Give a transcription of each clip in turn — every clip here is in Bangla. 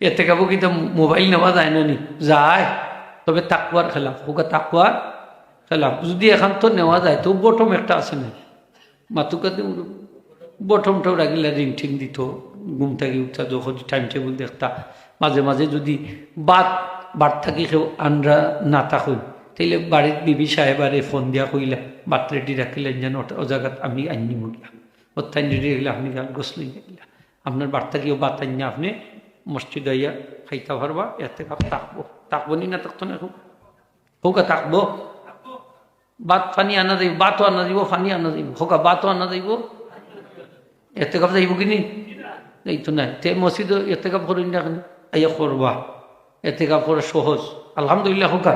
এর থেকে কিন্তু মোবাইল নেওয়া যায় না নি? যায়। তবে তাকুয়ার খেলাফ হোক তাকুয়ার খেলাফ যদি এখন তো নেওয়া যায়, তো বটম একটা আছে না? মাতুকাতে বটমটাও রাখিলে রিং ঠিং দিত, ঘুম থাকি উঠা যখন টাইম টেবিল দেখতা। মাঝে মাঝে যদি বাদ বাদ থাকি কেউ আনরা না থাকুন। তাইলে বাড়ির বিবি সাহেবারে ফোন দিয়া কইলা, বাত রেডি রাখিলেন যেন ও জায়গাত আমি আইনি মরলাম অত্যান রেডি রাখলে আপনি গান গোসলই গেলা। আপনার বার্তা কেউ বাত আপনি মসজিদ আইয়া খাইতা পারবা এতে কাপ তাকবো। তাকবো নি না তাকতো না এখন হোকা তাকবো? বাত ফানি আনা যাইব বাতও আনা যাইব, ফানি আনা যাইব। হোকা বাতও আনা যাইব? এতে কাপ যাইব কিনি? এই তো নাই তে মসজিদ এতে কাপ করিন না কেন? আইয়া করবা। এতে কাপ করা সহজ। আলহামদুলিল্লাহ হোকা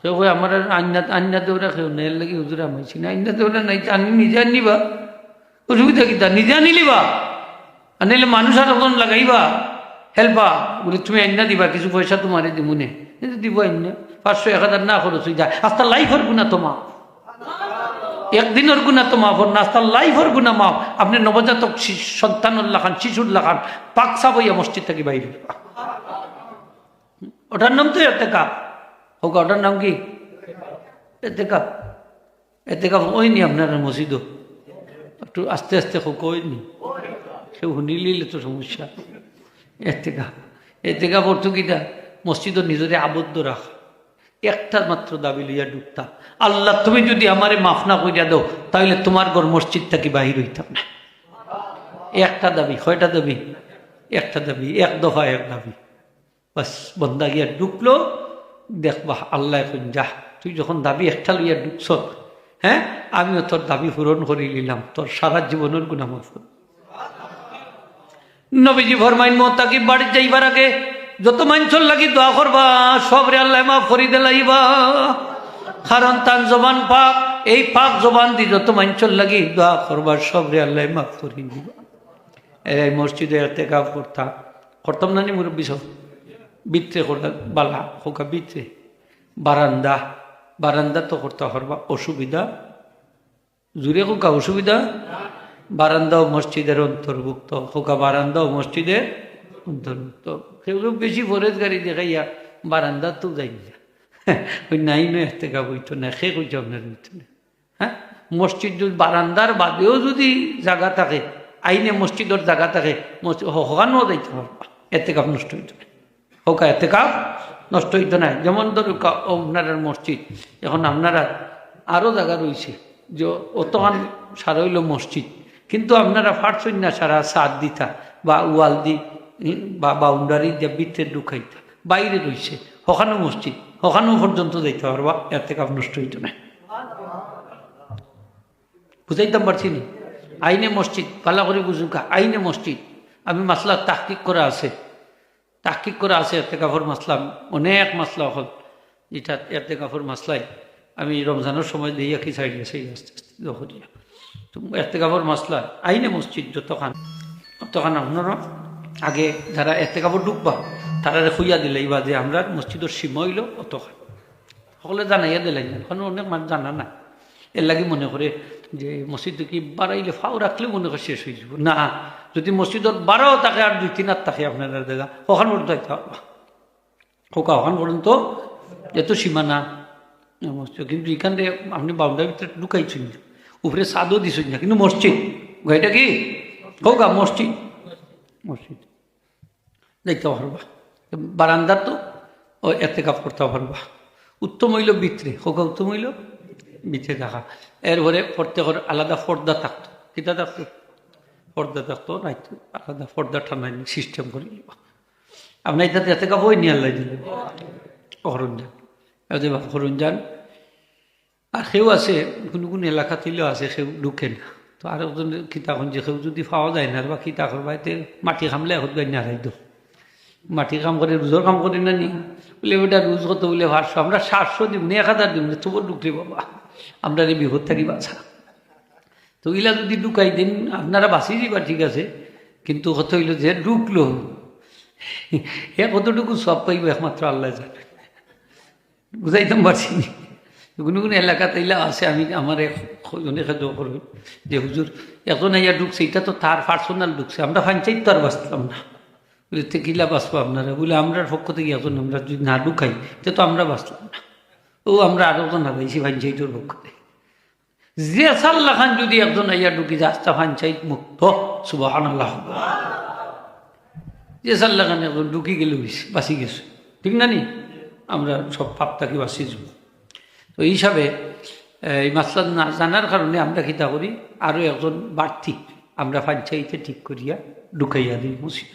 সে কই আমার আন্না আন্না কেউ নেই, এর লাগি হুজুর আমাইছি না আন্না দেওরা নাই আনি নিজে আনিবা। অসুবিধা কিতা নিজে আনিলিবা? আনিলে মানুষ আর তখন লাগাইবা? হেল্পা, বলে, তুমি আইনা দিবা, কিছু পয়সা তোমার দিমুনে দিব আইনা। পাঁচশো, এক হাজার না খরচ হয়ে যায়। আস্তা লাইফের গুণা তোমা। একদিনের গুণা তো মাফ হন না। আস্তা লাইফের গুণা মাফ। আপনি নবজাতক সন্তানুল্লাহ খান শিশুল্লাহ খান, পাক সাবইয়া মসজিদ থেকে বাইরে। ওটার নাম তো এতেকা হোক, ওটার নাম কি? এতেকা এতেকা ওইনি আপনার মসজিদও? একটু আস্তে আস্তে হোক ওইনি কেউ শুনিলিলে তো সমস্যা। এতেকা এতেকা পর্তুগিটা মসজিদও নিজরে আবদ্ধ রাখা। একটা মাত্র দাবি লইয়া ডুবতা আল্লাহ, তুমি যদি আমারে মাফ না করিয়া দাও তাহলে তোমার ঘর মসজিদ থেকে বাহির হইতাম না? একটা দাবি, কয়টা দাবি? একটা দাবি, এক দফা এক দাবি। বাস, বন্দা গিয়া ডুবলো। দেখবা আল্লাহ এখন যা। তুই যখন দাবি একটা লইয়া ডুবছ হ্যাঁ? আমিও তোর দাবি পূরণ করে নিলাম। তোর সারা জীবনের গুণামাফ নবীজি ফরমাইন মতাকি বাড়ি যাইবার আগে যত মাঞ্চল লাগি দোয়া করবা, সবরে আল্লাহ মাফ করি দিলাইবা কারণ তান জবান পাক, এই পাক জবান দি যত মাঞ্চল লাগি দোয়া করবা, সবরে আল্লাহ মাফ করি দিবা। এই মসজিদে এতে কাপ করতাম। করতাম না নি মুরব্বী সব? বিত্রে করতাম বালা হোকা বিত্রে। বারান্দা বারান্দা তো করতে পারবা, অসুবিধা? জুড়ে হোকা অসুবিধা? বারান্দাও মসজিদের অন্তর্ভুক্ত হোকা বারান্দাও মসজিদের অন্তর্ভুক্ত। সেগুলো বেশি ফরেজ গাড়ি দেখাইয়া বারান্দা তো যাই না। ওই নাই নয় গা বইতো না সে কইছে আপনার না হ্যাঁ? মসজিদ যদি বারান্দার বাদেও যদি জায়গা থাকে, আইনে মসজিদের জায়গা থাকে হকানও যাইতে পারবা। এতে কাপ নষ্ট হইতো না হোকা এতে কাপ নষ্ট হইতো না যেমন ধরো আপনার মসজিদ, এখন আপনারা আরও জায়গা রয়েছে যে অতখান সারা হইল মসজিদ। কিন্তু আপনারা ফাটছই না সারা সাত দিতা বা ওয়াল দি বা বাউন্ডারি দিয়ে ভিতরে ঢুকাইতা, বাইরে রয়েছে হখানো মসজিদ, হখানো পর্যন্ত যাইতে পারবা এর থেকে নষ্ট হইতো না। বুঝাইতাম পারছি নি? আইনে মসজিদ পালা করে বুঝুকা, আইনে মসজিদ, আমি মাসলা তাহকিক করা আছে। তাহকিক করা আছে এতে কাপড় মাসলা, অনেক মাসলা হল, যেটা এতে কাপড় মাসলাই আমি রমজানের সময় দিয়ে কি চাই গেছে আস্তে আস্তে তো এতে কাপড় মাসলা আইনে মসজিদ যতখান। তখন আপনারা আগে যারা কাপড় ঢুকবা। তারা খুইয়া দিলেই বা যে আমরা মসজিদের সীমা হইল অতখান। সকলে জানাইয়া দিলেন এখন অনেক মানুষ জানা না এর লাগে মনে করে যে মসজিদ কি বাড়াইলে ফাও রাখলে মনে করে শেষ হয়ে যাব। না, যদি মসজিদত বারো থাকে আর দুই, তিন হাত থাকে আপনারা দেখা ওখান পর্যন্ত যাইতে পারবা হোকা ওখান পর্যন্ত এত সীমানা মসজিদ কিন্তু এখান থেকে আপনি বাউন্ডারির ভিতরে ঢুকাইছেন উপরে সাদও দিছেন না কিন্তু মসজিদ। গাড়িটা কি? হোকা মসজিদ। মসজিদ। যাইতে পারবা। বারান্দা তো ও এতে কাপ করতে পারবা। উত্তম হইল বিত্রে হোকা উত্তম হইল বিচে থাকা। এরপরে প্রত্যেকের আলাদা পর্দা থাকতো। কিতা থাকতো? পর্দা থাকতো নাই তো আলাদা পর্দা ঠান্ডাই সিস্টেম করে আপনার এটাতে এতে কাপ ওই নিয়ে আল্লাহ দিলে হরণ যান হরণ যান। আর সেও আছে, কোনো কোনো এলাকা তিলেও আছে সেও ঢুকে না তো আর একজন কিতাখন যে সেও যদি পাওয়া যায় না, বা কিতা করবা এতে মাটি খামলে এখন গাই না রাইতো মাটি কাম করে রোজর কাম করি না নি? বলে ওটা রোজ কত বলে ভারশো আমরা সাতশো দিব না এক হাজার দিব না তবু ঢুকলে বাবা। আমরা এই বিপদ থাকি বাছা তো ইলা যদি ঢুকাই দিন, আপনারা বাঁচিয়ে দিবা ঠিক আছে। কিন্তু কত হইল যে ঢুকলো। এ কতটুকু সব পাইব একমাত্র আল্লাহ জানে। বুঝাইতাম পারছি নি। কোনো কোনো এলাকাতে আছে, আমি আমার জনে খাদ্য করব। যে হুজুর এখন ইয়া ঢুকছে, এটা তো তার পার্সোনাল ঢুকছে, আমরা ফাঞ্চাইত তো আর বাঁচলাম না। বলে কিলা বাঁচবো আপনারা? বলে, আমরার পক্ষ থেকে এখন আমরা যদি না ঢুকাই, তে তো আমরা বাঁচলাম না। ও, আমরা আরও তো না পাইছি পঞ্চায়েতের পক্ষ থেকে। যে সাল্লা খান যদি একজন আইয়া ঢুকি রাস্তা পঞ্চায়েত মুক্ত সুবাহান আল্লাহ যে সাল্লা খান একজন ঢুকি গেলে, বাঁচি গেছে। ঠিক না নি? আমরা সব পাপটাকে বাঁচি যাব তো এই হিসাবে এই মাসলা না, জানার কারণে আমরা কিতা করি আরও একজন বাড়তি আমরা পঞ্চায়েতে ঠিক করিয়া ঢুকাইয়া দিই মসজিদ।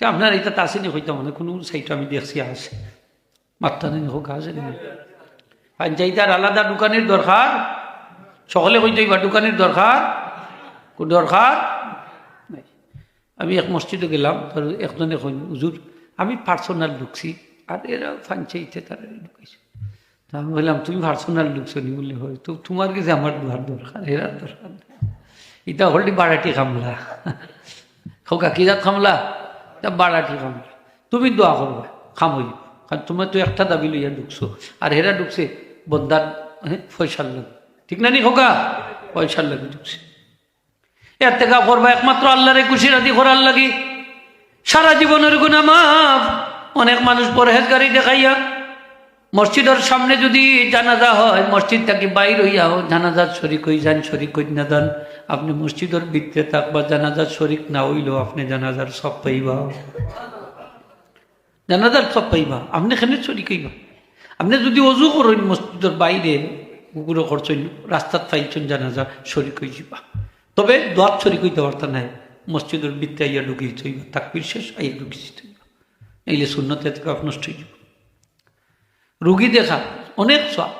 তো আপনার এটা আসেনি হইতে মানে কোনো সাইট আমি দেখছি আছে। মাত্রা নেই হোক, আছে পঞ্চায়েতের আলাদা দোকানের দরকার, সকলে কইতে বা দোকানের দরকার দরকার নাই। আমি এক মসজিদে গেলাম তার একজনে কইন, হুজুর, আমি পার্সোনাল ঢুকছি। আর এরা পঞ্চায়েতে তারা ঢুকাইছে। তা আমি বললাম তুমি পার্সোনাল ঢুকছো নি বললে হয়। তো তোমার কাছে আমার দুয়ার দরকার এরা দরকার। এটা হলটি বাড়াটি খামলা। খোকা কি জাত খামলা? তা বাড়াটি খামলা। তুমি দোয়া করবা খাম হইব কারণ তুমি তো একটা দাবি লইয়া ঢুকছো। আর হেরা ঢুকছে বন্দার হ্যাঁ, পয়সার লাগে। ঠিক না নি খোকা? পয়সার লাগে ঢুকছে। এর থেকে করবা একমাত্র আল্লাহরে খুশি রাজি করার লাগি। সারা জীবনের গুণা মাফ। অনেক মানুষ পরহেজগারি দেখাইয়া মসজিদের সামনে যদি জানাজা হয়, মসজিদ থেকে বাইর হইয়াও জানাজার শরিক হই যান, শরিক হই না যান, আপনি মসজিদের ভিতরে থাকবা জানাজার শরিক না হইলেও আপনি জানাজার সব পাইবা। জানাজার সব পাইবা। আপনি এখানে শরিক হইবা। আপনি যদি অজু করেন মসজিদের বাইরে, কুকুরে করছেন রাস্তাত পাইছেন জানাজা শরিক হয়ে যাবা তবে দোয়াত শরিক হইতে পারত নাই। মসজিদের ভিতরে আইয়া ঢুকিয়ে থইবা, তাকবির শেষ আইয়া ঢুকিয়ে এইলে শূন্যতে থেকে নষ্ট হয়ে যাবে রুগী দেখা, অনেক সব।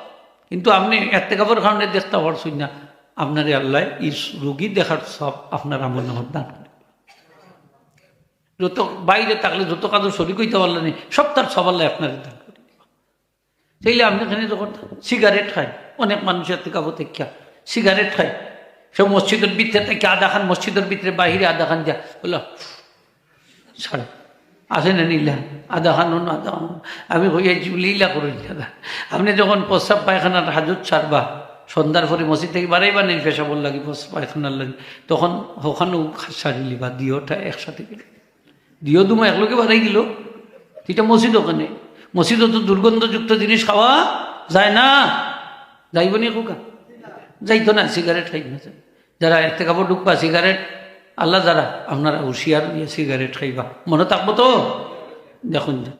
কিন্তু আপনি এতে কাপড় কারণে দেখতে পারছেন না। আপনার আল্লাহ, এই রুগী দেখার সব আপনার আমল নামত দান করে। যত বাইরে থাকলে যত কাজ শরীর হইতে পারলেন সব তার সব আল্লাহ আপনার দান করে। সেইলে আপনি এখানে যখন সিগারেট খায়, অনেক মানুষের থেকে প্রতীক্ষা সিগারেট খায়। সব মসজিদের ভিতরে থেকে আধা খান, মসজিদের ভিতরে বাহিরে আধা খান যা বলল, ছাড়ে। আসে না নীলা আধা খান অন্য আধা খান আমি হইয়াছি লীলা করি দাদা। আপনি যখন প্রস্রাব পায়খানার হাজত ছাড়বা, সন্ধ্যার পরে মসজিদ থেকে বাড়াইবা নেই পেশাবল লাগি প্রস্রাব পায়খানার লাগি, তখন ওখানেও সারি লিবা দিওটা একসাথে গেলে দিও দুমা একলোকে বাড়াই দিল। এটা মসজিদ ওখানে। মসজিদও তো দুর্গন্ধযুক্ত জিনিস খাওয়া যায় না। যাইব নি কোকা যাইতো না সিগারেট খাই না। যারা এতে কাপড় ঢুকবা সিগারেট আল্লাহ যারা আপনারা হুশিয়ার সিগারেট খাইবা। মনে থাকব তো? দেখুন।